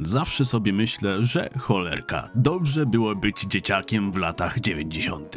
Zawsze sobie myślę, że cholerka, dobrze było być dzieciakiem w latach 90.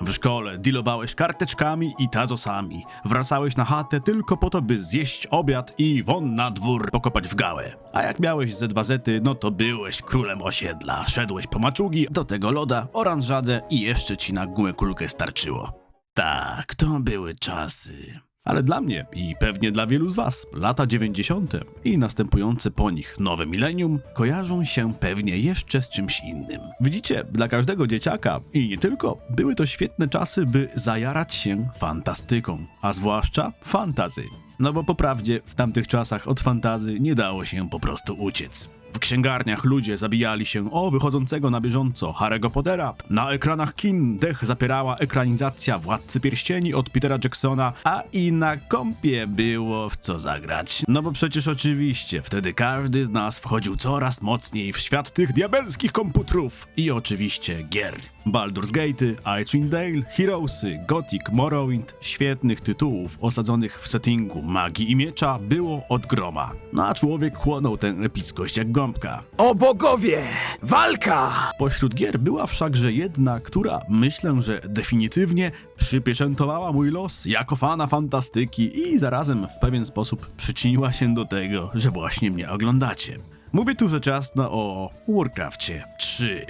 W szkole dealowałeś karteczkami i tazosami. Wracałeś na chatę tylko po to, by zjeść obiad i won na dwór pokopać w gałę. A jak miałeś ze dwa zety, no to byłeś królem osiedla. Szedłeś po maczugi, do tego loda, oranżadę i jeszcze ci na gumę kulkę starczyło. Tak, to były czasy. Ale dla mnie i pewnie dla wielu z Was, lata 90. i następujące po nich nowe milenium kojarzą się pewnie jeszcze z czymś innym. Widzicie, dla każdego dzieciaka i nie tylko, były to świetne czasy, by zajarać się fantastyką, a zwłaszcza fantazy. No bo po prawdzie w tamtych czasach od fantazy nie dało się po prostu uciec. W księgarniach ludzie zabijali się o wychodzącego na bieżąco Harry'ego Pottera. Na ekranach kin dech zapierała ekranizacja Władcy Pierścieni od Petera Jacksona, a i na kompie było w co zagrać. No bo przecież oczywiście wtedy każdy z nas wchodził coraz mocniej w świat tych diabelskich komputerów i oczywiście gier. Baldur's Gate, Icewind Dale, Heroesy, Gothic, Morrowind, świetnych tytułów osadzonych w settingu magii i miecza było od groma. No a człowiek chłonął tę epickość jak gąbka. O bogowie! Walka! Pośród gier była wszakże jedna, która myślę, że definitywnie przypieczętowała mój los jako fana fantastyki i zarazem w pewien sposób przyczyniła się do tego, że właśnie mnie oglądacie. Mówię tu rzecz jasna o Warcraftie 3.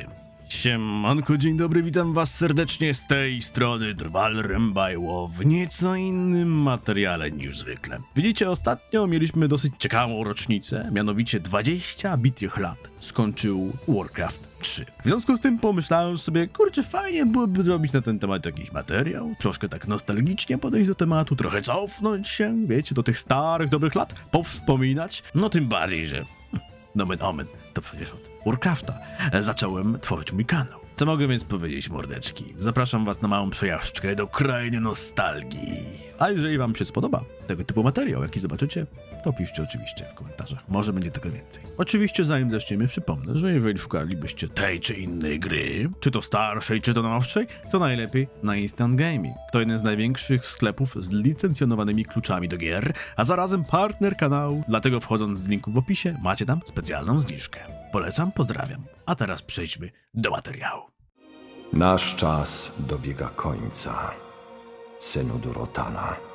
Siemanko, dzień dobry, witam was serdecznie z tej strony Drwal Rembajło w nieco innym materiale niż zwykle. Widzicie, ostatnio mieliśmy dosyć ciekawą rocznicę, mianowicie 20 bitych lat skończył Warcraft 3. W związku z tym pomyślałem sobie, kurczę, fajnie byłoby zrobić na ten temat jakiś materiał, troszkę tak nostalgicznie podejść do tematu, trochę cofnąć się, wiecie, do tych starych, dobrych lat, powspominać, no tym bardziej, że Nomen omen, to przecież od Warcrafta zacząłem tworzyć mój kanał. Co mogę więc powiedzieć, mordeczki? Zapraszam was na małą przejażdżkę do krainy nostalgii. A jeżeli wam się spodoba tego typu materiał, jaki zobaczycie, to piszcie oczywiście w komentarzach. Może będzie tego więcej. Oczywiście zanim zaczniemy, przypomnę, że jeżeli szukalibyście tej czy innej gry, czy to starszej, czy to nowszej, to najlepiej na Instant Gaming. To jeden z największych sklepów z licencjonowanymi kluczami do gier, a zarazem partner kanału, dlatego wchodząc z linku w opisie macie tam specjalną zniżkę. Polecam, pozdrawiam. A teraz przejdźmy do materiału. Nasz czas dobiega końca, Senodurotana.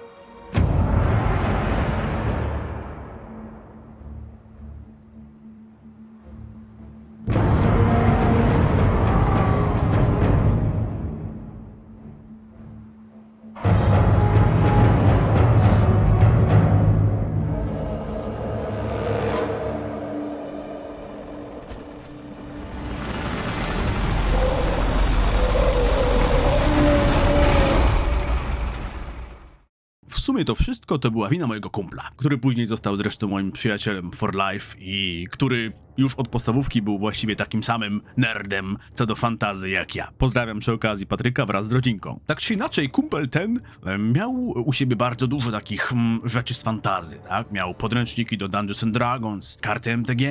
Sumie to wszystko to była wina mojego kumpla, który później został zresztą moim przyjacielem for life i który już od podstawówki był właściwie takim samym nerdem co do fantazy jak ja. Pozdrawiam przy okazji Patryka wraz z rodzinką. Tak czy inaczej, kumpel ten miał u siebie bardzo dużo takich mm, rzeczy z fantazy, tak? Miał podręczniki do Dungeons and Dragons, karty MTG,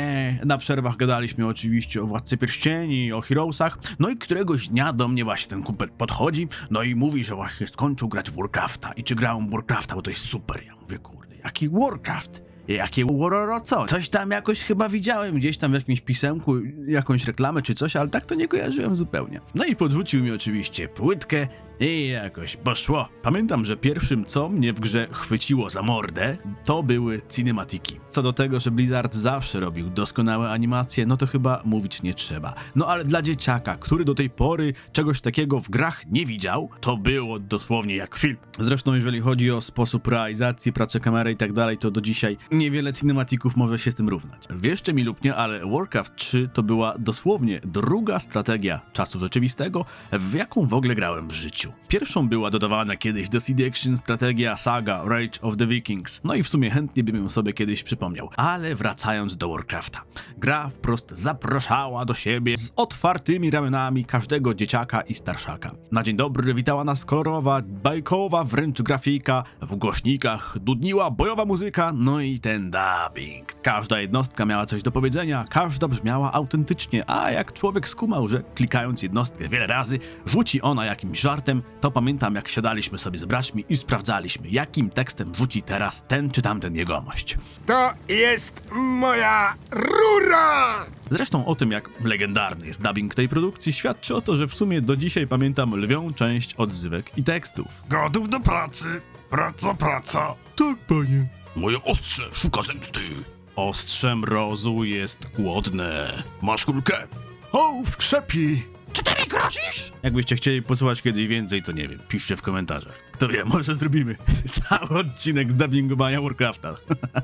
na przerwach gadaliśmy oczywiście o Władcy Pierścieni, o Heroesach, no i któregoś dnia do mnie właśnie ten kumpel podchodzi, no i mówi, że właśnie skończył grać w Warcrafta i czy grałem w Warcrafta, bo to jest super. Ja mówię, kurde, jaki Warcraft? Jakie Waroro co? Coś tam jakoś chyba widziałem gdzieś tam w jakimś pisemku, jakąś reklamę czy coś, ale tak to nie kojarzyłem zupełnie. No i podrzucił mi oczywiście płytkę i jakoś poszło. Pamiętam, że pierwszym co mnie w grze chwyciło za mordę, to były cinematiki. Co do tego, że Blizzard zawsze robił doskonałe animacje, no to chyba mówić nie trzeba. No ale dla dzieciaka, który do tej pory czegoś takiego w grach nie widział, to było dosłownie jak film. Zresztą jeżeli chodzi o sposób realizacji, pracę kamery i tak dalej, to do dzisiaj niewiele cinematików może się z tym równać. Wierzcie mi lub nie, ale Warcraft 3 to była dosłownie druga strategia czasu rzeczywistego, w jaką w ogóle grałem w życiu. Pierwszą była dodawana kiedyś do CD Action strategia Saga Rage of the Vikings, no i w sumie chętnie bym ją sobie kiedyś przypomniał. Ale wracając do Warcrafta. Gra wprost zapraszała do siebie z otwartymi ramionami każdego dzieciaka i starszaka. Na dzień dobry witała nas kolorowa, bajkowa wręcz grafika, w głośnikach dudniła bojowa muzyka, no i ten dubbing. Każda jednostka miała coś do powiedzenia, każda brzmiała autentycznie, a jak człowiek skumał, że klikając jednostkę wiele razy, rzuci ona jakimś żartem, to pamiętam jak siadaliśmy sobie z braćmi i sprawdzaliśmy, jakim tekstem rzuci teraz ten czy tamten jegomość. To jest moja rura! Zresztą o tym, jak legendarny jest dubbing tej produkcji, świadczy o to, że w sumie do dzisiaj pamiętam lwią część odzywek i tekstów. Gotów do pracy. Praca, praca. Tak, panie. Moje ostrze szuka zemsty. Ostrze mrozu jest głodne. Masz kulkę? O, w krzepi. Cztery grozisz? Jakbyście chcieli posłuchać kiedyś więcej, to nie wiem, piszcie w komentarzach. Kto wie, może zrobimy cały odcinek z dubbingowania Warcrafta.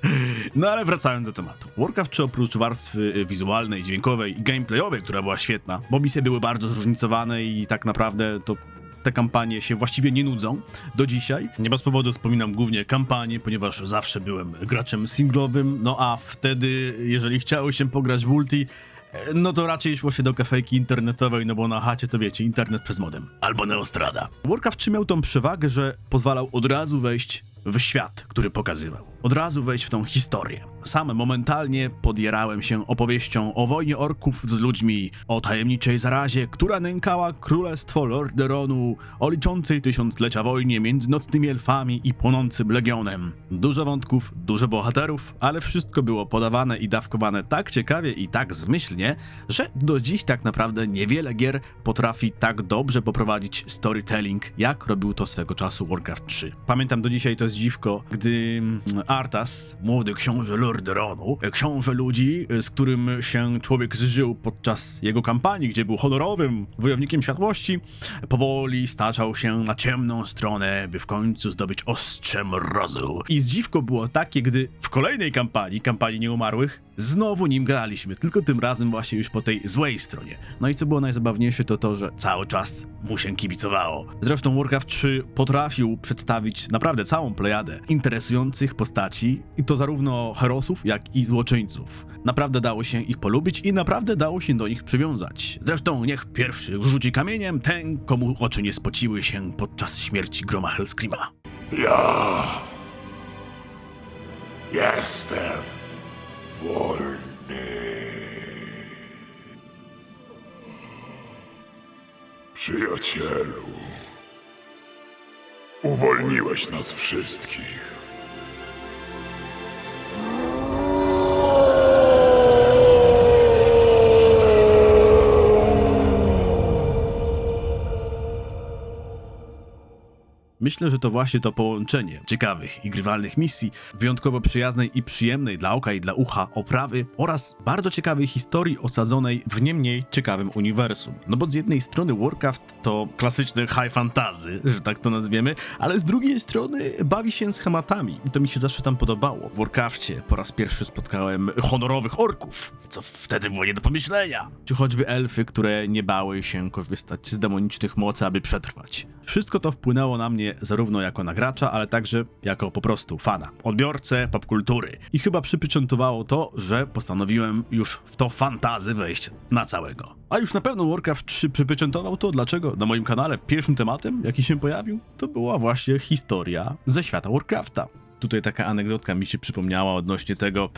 no ale wracając do tematu. Warcraft 3 oprócz warstwy y, wizualnej, dźwiękowej i gameplayowej, która była świetna, bo misje były bardzo zróżnicowane i tak naprawdę to te kampanie się właściwie nie nudzą do dzisiaj. Nie bez powodu wspominam głównie kampanię, ponieważ zawsze byłem graczem singlowym, no a wtedy, jeżeli chciało się pograć w multi, no to raczej szło się do kafejki internetowej, no bo na chacie to wiecie, internet przez modem. Albo Neostrada. Warcraft 3 miał tą przewagę, że pozwalał od razu wejść w świat, który pokazywał. Od razu wejść w tą historię. Sam momentalnie podjerałem się opowieścią o wojnie orków z ludźmi, o tajemniczej zarazie, która nękała królestwo Lorderonu, o liczącej tysiąclecia wojnie między nocnymi elfami i płonącym legionem. Dużo wątków, dużo bohaterów, ale wszystko było podawane i dawkowane tak ciekawie i tak zmyślnie, że do dziś tak naprawdę niewiele gier potrafi tak dobrze poprowadzić storytelling, jak robił to swego czasu Warcraft 3. Pamiętam do dzisiaj to jest dziwko, gdy Arthas, młody książę Lorderonu, książę ludzi, z którym się człowiek zżył podczas jego kampanii, gdzie był honorowym wojownikiem światłości, powoli staczał się na ciemną stronę, by w końcu zdobyć ostrze mrozu. I zdziwko było takie, gdy w kolejnej kampanii, kampanii nieumarłych, znowu nim graliśmy, tylko tym razem właśnie już po tej złej stronie. No i co było najzabawniejsze, to to, że cały czas mu się kibicowało. Zresztą Warcraft 3 potrafił przedstawić naprawdę całą plejadę interesujących postaci, i to zarówno herosów, jak i złoczyńców. Naprawdę dało się ich polubić i naprawdę dało się do nich przywiązać. Zresztą niech pierwszy rzuci kamieniem ten, komu oczy nie spociły się podczas śmierci Groma Hellscreama. Ja jestem wolny. Przyjacielu, uwolniłeś nas wszystkich. Myślę, że to właśnie to połączenie ciekawych i grywalnych misji, wyjątkowo przyjaznej i przyjemnej dla oka i dla ucha oprawy oraz bardzo ciekawej historii osadzonej w nie mniej ciekawym uniwersum. No bo z jednej strony Warcraft to klasyczny high fantasy, że tak to nazwiemy, ale z drugiej strony bawi się schematami i to mi się zawsze tam podobało. W Warcrafcie po raz pierwszy spotkałem honorowych orków, co wtedy było nie do pomyślenia. Czy choćby elfy, które nie bały się korzystać z demonicznych mocy, aby przetrwać. Wszystko to wpłynęło na mnie zarówno jako nagracza, ale także jako po prostu fana, odbiorcę popkultury. I chyba przypieczętowało to, że postanowiłem już w to fantazy wejść na całego. A już na pewno Warcraft 3 przypieczętował to, dlaczego na moim kanale pierwszym tematem, jaki się pojawił, to była właśnie historia ze świata Warcrafta. Tutaj taka anegdotka mi się przypomniała odnośnie tego,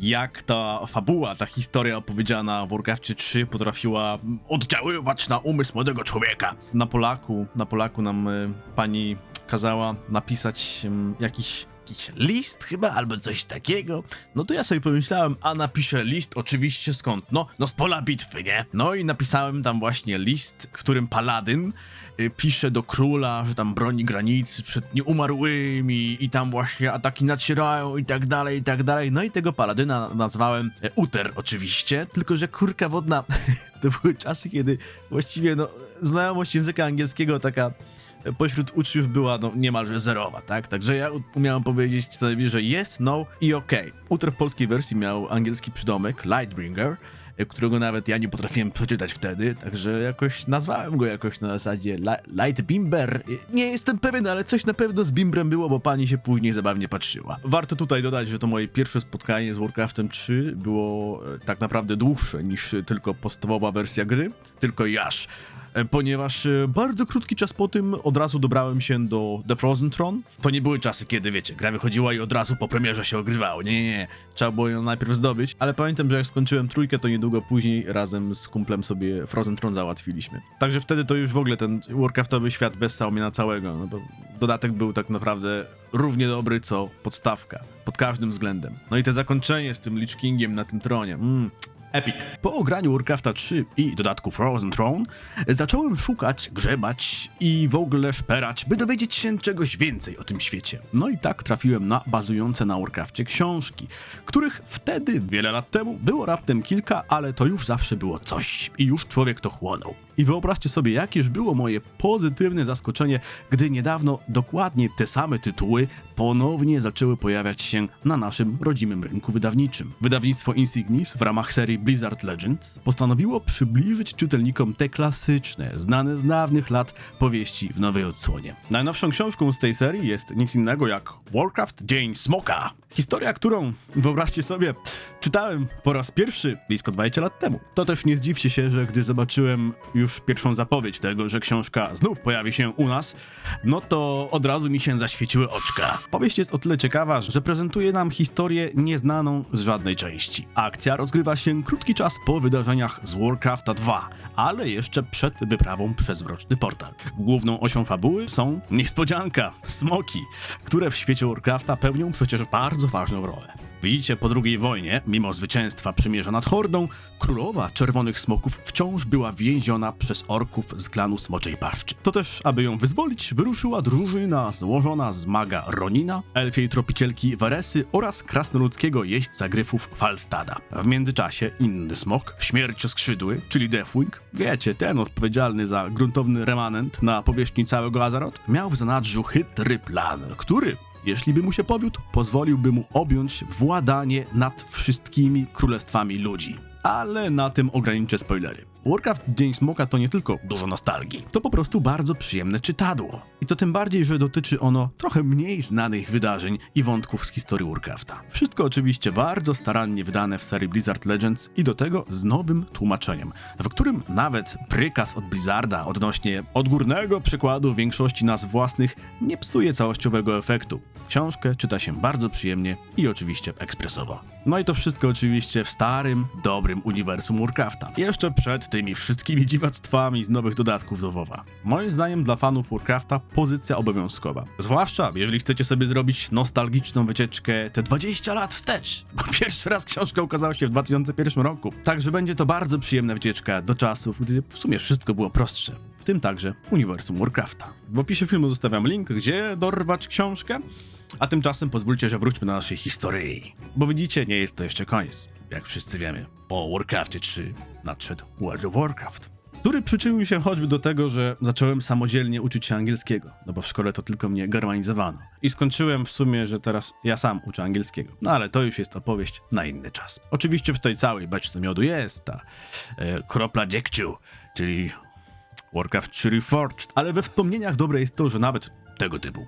jak ta fabuła, ta historia opowiedziana w Warcraftie 3 potrafiła oddziaływać na umysł młodego człowieka. Na Polaku, na Polaku nam y, pani kazała napisać y, jakiś jakiś list chyba, albo coś takiego. No to ja sobie pomyślałem, a napiszę list oczywiście skąd? No, no z pola bitwy, nie? No i napisałem tam właśnie list, którym paladyn y, pisze do króla, że tam broni granicy przed nieumarłymi i tam właśnie ataki nacierają i tak dalej, i tak dalej. No i tego paladyna nazwałem e, Uter oczywiście, tylko że kurka wodna, to były czasy, kiedy właściwie no, znajomość języka angielskiego taka pośród uczniów była no, niemalże zerowa, tak? Także ja umiałem powiedzieć co najwyżej yes, no i okej. Utr w polskiej wersji miał angielski przydomek Lightbringer, e, którego nawet ja nie potrafiłem przeczytać wtedy, także jakoś nazwałem go jakoś na zasadzie Li- Light Bimber. Nie jestem pewien, ale coś na pewno z Bimbrem było, bo pani się później zabawnie patrzyła. Warto tutaj dodać, że to moje pierwsze spotkanie z Warcraftem 3 było e, tak naprawdę dłuższe niż e, tylko podstawowa wersja gry, tylko jaż e, ponieważ e, bardzo krótki czas po tym od razu dobrałem się do The Frozen Throne. To nie były czasy, kiedy, wiecie, gra wychodziła i od razu po premierze się ogrywało. Nie, nie, nie. Trzeba było ją najpierw zdobyć, ale pamiętam, że jak skończyłem trójkę, to niedługo później razem z kumplem sobie Frozen Throne załatwiliśmy. Także wtedy to już w ogóle ten Warcraftowy świat wessał mnie na całego, no bo dodatek był tak naprawdę równie dobry co podstawka, pod każdym względem. No i to zakończenie z tym Lich Kingiem na tym tronie, mm, Epic. Po ograniu Warcrafta 3 i dodatku Frozen Throne zacząłem szukać, grzebać i w ogóle szperać, by dowiedzieć się czegoś więcej o tym świecie. No i tak trafiłem na bazujące na Warcrafcie książki, których wtedy, wiele lat temu, było raptem kilka, ale to już zawsze było coś i już człowiek to chłonął. I wyobraźcie sobie, jakież było moje pozytywne zaskoczenie, gdy niedawno dokładnie te same tytuły ponownie zaczęły pojawiać się na naszym rodzimym rynku wydawniczym. Wydawnictwo Insignis w ramach serii Blizzard Legends postanowiło przybliżyć czytelnikom te klasyczne, znane z dawnych lat powieści w nowej odsłonie. Najnowszą książką z tej serii jest nic innego jak Warcraft Dzień Smoka. Historia, którą, wyobraźcie sobie, czytałem po raz pierwszy blisko 20 lat temu. To też nie zdziwcie się, że gdy zobaczyłem już pierwszą zapowiedź tego, że książka znów pojawi się u nas, no to od razu mi się zaświeciły oczka. Powieść jest o tyle ciekawa, że prezentuje nam historię nieznaną z żadnej części. Akcja rozgrywa się krótki czas po wydarzeniach z Warcrafta 2, ale jeszcze przed wyprawą przez Mroczny Portal. Główną osią fabuły są niespodzianka, smoki, które w świecie Warcrafta pełnią przecież bardzo ważną rolę. Widzicie, po II wojnie, mimo zwycięstwa przymierza nad Hordą, królowa Czerwonych Smoków wciąż była więziona przez orków z klanu Smoczej Paszczy. To też, aby ją wyzwolić, wyruszyła drużyna złożona z maga Ronina, elfiej tropicielki Weresy oraz krasnoludzkiego jeźdźca gryfów Falstada. W międzyczasie inny smok, śmiercioskrzydły, czyli Deathwing, wiecie, ten odpowiedzialny za gruntowny remanent na powierzchni całego Azeroth, miał w zanadrzu chytry plan, który jeśli by mu się powiódł, pozwoliłby mu objąć władanie nad wszystkimi królestwami ludzi. Ale na tym ograniczę spoilery. Warcraft Dzień Smoka to nie tylko dużo nostalgii, to po prostu bardzo przyjemne czytadło. I to tym bardziej, że dotyczy ono trochę mniej znanych wydarzeń i wątków z historii Warcrafta. Wszystko oczywiście bardzo starannie wydane w serii Blizzard Legends i do tego z nowym tłumaczeniem, w którym nawet prykaz od Blizzarda odnośnie odgórnego przykładu większości nazw własnych nie psuje całościowego efektu. Książkę czyta się bardzo przyjemnie i oczywiście ekspresowo. No i to wszystko oczywiście w starym, dobrym uniwersum Warcrafta. Jeszcze przed tymi wszystkimi dziwactwami z nowych dodatków do WoWa. Moim zdaniem dla fanów Warcrafta pozycja obowiązkowa. Zwłaszcza jeżeli chcecie sobie zrobić nostalgiczną wycieczkę te 20 lat wstecz, bo pierwszy raz książka ukazała się w 2001 roku. Także będzie to bardzo przyjemna wycieczka do czasów, gdy w sumie wszystko było prostsze. W tym także uniwersum Warcrafta. W opisie filmu zostawiam link, gdzie dorwać książkę. A tymczasem pozwólcie, że wróćmy do naszej historii. Bo widzicie, nie jest to jeszcze koniec. Jak wszyscy wiemy, po Warcraftie 3 nadszedł World of Warcraft. Który przyczynił się choćby do tego, że zacząłem samodzielnie uczyć się angielskiego, no bo w szkole to tylko mnie germanizowano. I skończyłem w sumie, że teraz ja sam uczę angielskiego. No ale to już jest opowieść na inny czas. Oczywiście w tej całej beczce miodu jest ta e, kropla dziegciu, czyli Warcraft 3 Reforged, ale we wspomnieniach dobre jest to, że nawet tego typu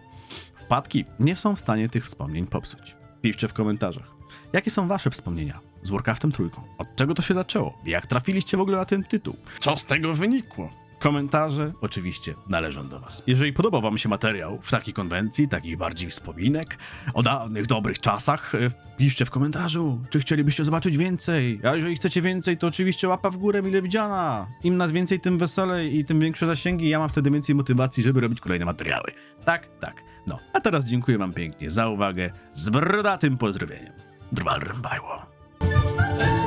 wpadki nie są w stanie tych wspomnień popsuć. Piszcie w komentarzach. Jakie są wasze wspomnienia z Warcraftem trójką? Od czego to się zaczęło? Jak trafiliście w ogóle na ten tytuł? Co z tego wynikło? Komentarze oczywiście należą do was. Jeżeli podobał wam się materiał w takiej konwencji, takich bardziej wspominek o dawnych, dobrych czasach, e, piszcie w komentarzu, czy chcielibyście zobaczyć więcej. A jeżeli chcecie więcej, to oczywiście łapa w górę mile widziana. Im nas więcej, tym weselej i tym większe zasięgi. Ja mam wtedy więcej motywacji, żeby robić kolejne materiały. Tak, tak. No, a teraz dziękuję wam pięknie za uwagę z brodatym pozdrowieniem. Drwal Rębajło. Thank you.